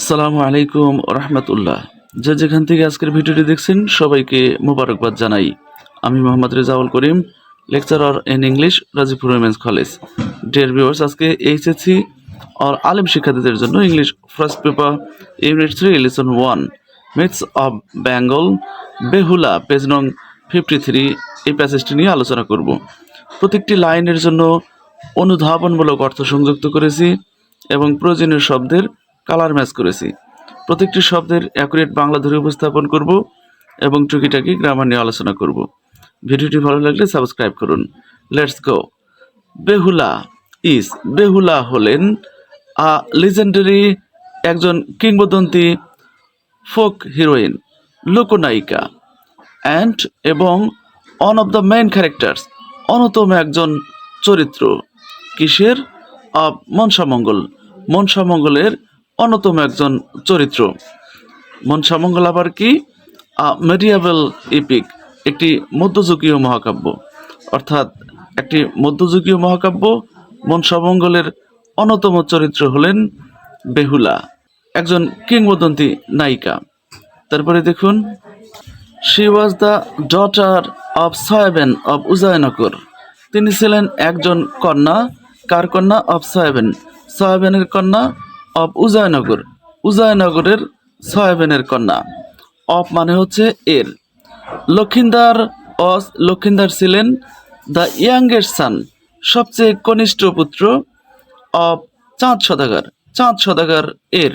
আসসালামু আলাইকুম রহমতুল্লাহ। যে যেখান থেকে আজকের ভিডিওটি দেখছেন, সবাইকে মোবারকবাদ জানাই। আমি Mohammad Rezaul Karim, lecturer in English Rajipur women's college. Dear viewers আজকে এইচএসসি আর আলিম শিক্ষার্থীদের জন্য English first paper, unit three, lesson one myths of Bengal, Behula, page নং ফিফটি থ্রি, এই প্যাসেজটি নিয়ে আলোচনা করব। প্রত্যেকটি লাইনের জন্য অনুধাবনমূলক অর্থ সংযুক্ত করেছি এবং প্রয়োজনীয় শব্দের কালার ম্যাচ করেছি। প্রত্যেকটি শব্দের অ্যাকুরেট বাংলা ধরে উপস্থাপন করব এবং টুকিটাকি গ্রামার নিয়ে আলোচনা করব। ভিডিওটি ভালো লাগলে সাবস্ক্রাইব করুন। Let's go Behula is Behula হলেন আ লিজেন্ডারি একজন কিংবদন্তি ফোক হিরোইন লোকনায়িকা অ্যান্ড এবং one of the main characters অন্যতম একজন চরিত্র। কিসের? অব মনসামঙ্গল মনসামঙ্গলের অন্যতম একজন চরিত্র। মনসামঙ্গল আবার কি? মেডিয়াবেল ইপিক, একটি মধ্যযুগীয় মহাকাব্য। অর্থাৎ একটি মধ্যযুগীয় মহাকাব্য মনসামঙ্গলের অন্যতম চরিত্র হলেন বেহুলা, একজন কিংবদন্তি নায়িকা। তারপরে দেখুন she was the daughter of Saheben of Udaynagar তিনি ছিলেন একজন কন্যা। কার কন্যা? অফ সয়াবেন সাহেবেনের কন্যা অফ উদয়নগর উদয়নগরের সাহেবেনের কন্যা। অফ মানে হচ্ছে এর। লক্ষিন্দার অস লক্ষিন্দার ছিলেন দ্য ইয়াঙ্গেস্ট সান, সবচেয়ে কনিষ্ঠ পুত্র অফ চাঁদ সদাগর। চাঁদ সদাগর এর।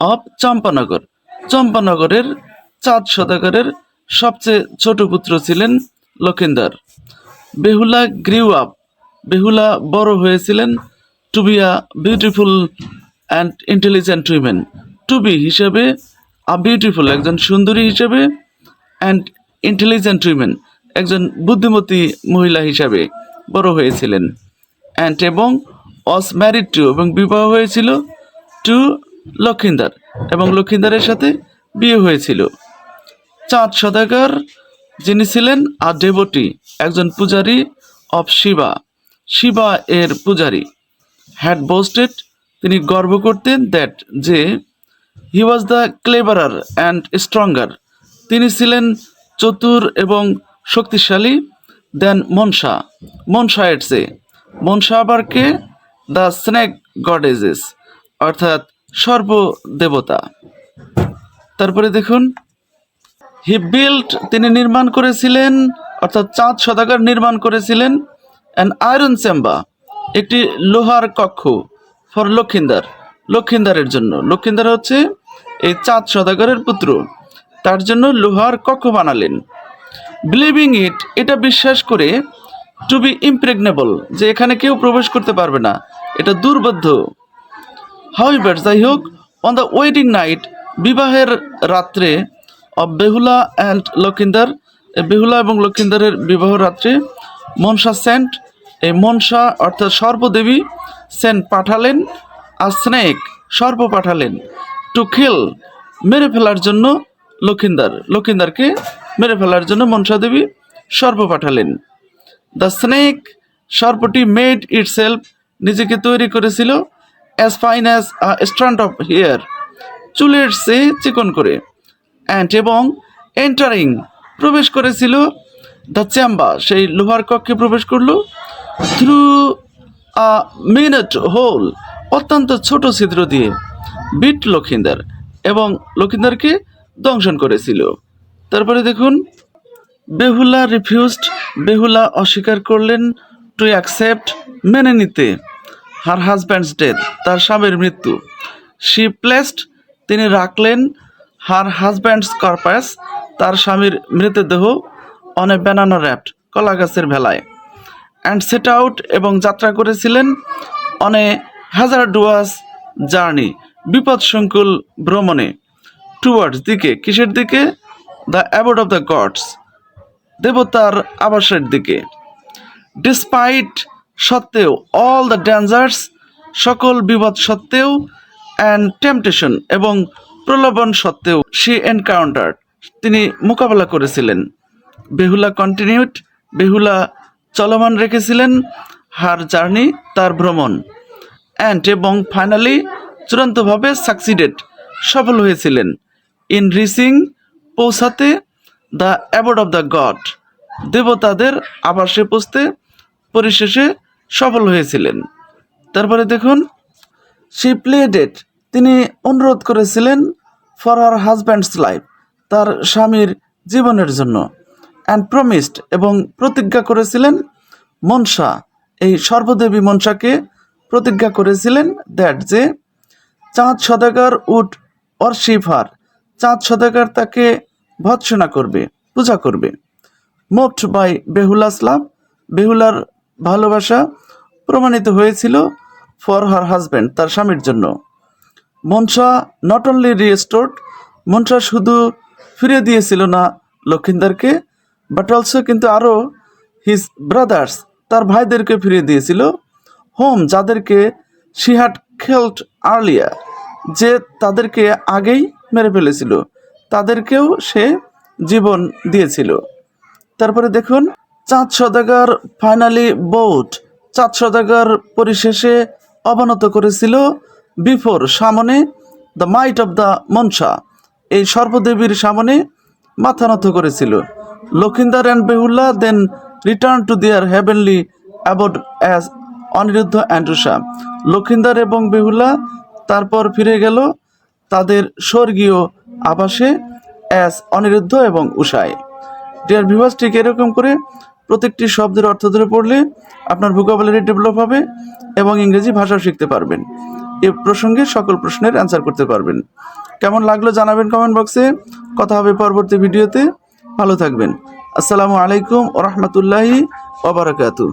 অফ চম্পানগর। চম্পানগরের চাঁদ সদাগরের সবচেয়ে ছোট পুত্র ছিলেন লক্ষিন্দার। বেহুলা গ্রিউ আপ বেহুলা বড় হয়েছিলেন to be a beautiful and intelligent women to be হিসেবে আ বিউটিফুল একজন সুন্দরী হিসেবে অ্যান্ড ইন্টেলিজেন্ট উইমেন একজন বুদ্ধিমতী মহিলা হিসাবে বড় হয়েছিলেন। অ্যান্ড এবং অস ম্যারিড টু এবং বিবাহ হয়েছিল টু লক্ষিন্দার এবং লক্ষিন্দারের সাথে বিয়ে হয়েছিল। চাঁদ সদাগর, যিনি ছিলেন আর ডেবটি একজন পূজারী অফ শিবা শিবা এর পূজারী। হ্যাড বোস্টেড তিনি গর্ব করতেন দ্যাট যে he was the cleverer and stronger তিনি ছিলেন চতুর এবং শক্তিশালী দেন মনসা। মনসা এটসে মনসা আবার কে? দ্য স্নেক গডেজেস অর্থাৎ সর্বদেবতা তারপরে দেখুন হি বিল্ট তিনি নির্মাণ করেছিলেন, অর্থাৎ চাঁদ সদাগর নির্মাণ করেছিলেন অ্যান আয়রন চেম্বা একটি লোহার কক্ষ। ফর লক্ষিন্দার। লক্ষিন্দারের জন্য। লক্ষিন্দার হচ্ছে এই চাঁদ সদাগরের পুত্র। তার জন্য লোহার কক্ষ বানালেন। বিলিভিং ইট এটা বিশ্বাস করে টু বি ইমপ্রেগনেবল যে এখানে কেউ প্রবেশ করতে পারবে না। এটা দুর্বোধ্য। হাউইভার যাই হোক অন দ্য ওয়েডিং নাইট বিবাহের রাত্রে অব বেহুলা অ্যান্ড লক্ষিন্দার বেহুলা এবং লক্ষিন্দারের বিবাহ রাত্রে মনসা সেন্ট এই মনসা অর্থাৎ সর্পদেবী সেন্ট পাঠালেন আর স্নেক সর্প পাঠালেন টু কিল মেরে ফেলার জন্য লক্ষিন্দার, লক্ষিন্দারকে মেরে ফেলার জন্য মনসা দেবী সর্প পাঠালেন। দ্য স্নেক সর্পটি মেড ইট সেলফ নিজেকে তৈরি করেছিল as fine as strand of hair চুলের সে চিকন করে অ্যান্ড এবং এন্টারিং প্রবেশ করেছিল দ্য চ্যাম্বা সেই লোহার কক্ষে প্রবেশ করল থ্রু আ মিনিট হোল অত্যন্ত ছোট ছিদ্র দিয়ে বিট লক্ষিন্দার এবং লক্ষিন্দারকে দংশন করেছিল। তারপরে দেখুন, বেহুলা রিফিউজড বেহুলা অস্বীকার করলেন টু অ্যাকসেপ্ট মেনে নিতে। হার হাজব্যান্ডস ডেথ তার স্বামীর মৃত্যু। শি প্লেসড তিনি রাখলেন হার হাজব্যান্ডস কর্পাস তার স্বামীর মৃতদেহ অনে ব্যানানা র্যাপ্ট কলা গাছের ভেলায়। অ্যান্ড সেট আউট এবং যাত্রা করেছিলেন অনে হাজার ডুয়াস জার্নি, বিপদসংকুল ভ্রমণে। টুয়ার্ডস দিকে, কিসের দিকে? The abode of the gods দেবতার আবাসের দিকে। ডিসপাইট সত্ত্বেও অল দ্য ডেঞ্জার্স সকল বিপদ সত্ত্বেও অ্যান্ড টেম্পটেশন এবং প্রলোভন সত্ত্বেও সি এনকাউন্টার তিনি মোকাবেলা করেছিলেন। বেহুলা কন্টিনিউড বেহুলা চলমান রেখেছিলেন হার জার্নি, তার ভ্রমণ। অ্যান্ড এবং ফাইনালি চূড়ান্তভাবে সাকসিডেড, সফল হয়েছিলেন। ইন রিসিং পৌঁছাতে the abode of the god, দেবতাদের আবাসে পৌঁছতে পরিশেষে সফল হয়েছিলেন। তারপরে দেখুন সি প্লেডেড তিনি অনুরোধ করেছিলেন ফর আর হাজব্যান্ডস লাইফ তার স্বামীর জীবনের জন্য। অ্যান্ড প্রমিসড এবং প্রতিজ্ঞা করেছিলেন মনসা। এই সর্বদেবী মনসাকে প্রতিজ্ঞা করেছিলেন দ্যাট যে, চাঁদ সদাগর উড অর্শিপ হার চাঁদ সদাগর তাকে ভৎসনা করবে, পূজা করবে। মুভড বাই বেহুলাস লাভ বেহুলার ভালোবাসা প্রমাণিত হয়েছিল ফর হার হাজব্যান্ড তার স্বামীর জন্য। Manasa not only restored Manasa শুধু ফিরিয়ে দিয়েছিল না লক্ষিন্দারকে বাট অলসো কিন্তু আরও হিজ ব্রাদার্স তার ভাইদেরকে ফিরিয়ে দিয়েছিল। হোম যাদেরকে শি হ্যাড খেল্ট আর্লিয়া যে তাদেরকে আগেই মেরে ফেলেছিল, তাদেরকেও সে জীবন দিয়েছিল। তারপরে দেখুন, চাঁদ সদাগর ফাইনালি বোট চাঁদ সদাগর পরিশেষে অবনত করেছিল বিফোর সামনে the mite of the Manasa এই সর্বদেবীর সামনে মাথা নত করেছিল। Lakhindar and বেহুল্লা then return to their heavenly aboard as Aniruddha অ্যান্ড্রুসা। Lakhindar এবং বেহুলা তারপর ফিরে গেল তাদের স্বর্গীয় আবাসে অ্যাস অনিরুদ্ধ এবং উষায়। ডিয়ার ভিভার্স ঠিক এরকম করে প্রত্যেকটি শব্দের অর্থ ধরে পড়লে আপনার ভোকাবুলারি ডেভেলপ হবে এবং ইংরেজি ভাষাও শিখতে পারবেন। এ প্রসঙ্গে সকল প্রশ্নের অ্যান্সার করতে পারবেন। কেমন লাগল জানাবেন কমেন্ট বক্সে কথা হবে পরবর্তী ভিডিওতে ভালো থাকবেন। আসসালামু আলাইকুম ওরহমতুল্লাহি ওবরাকাতু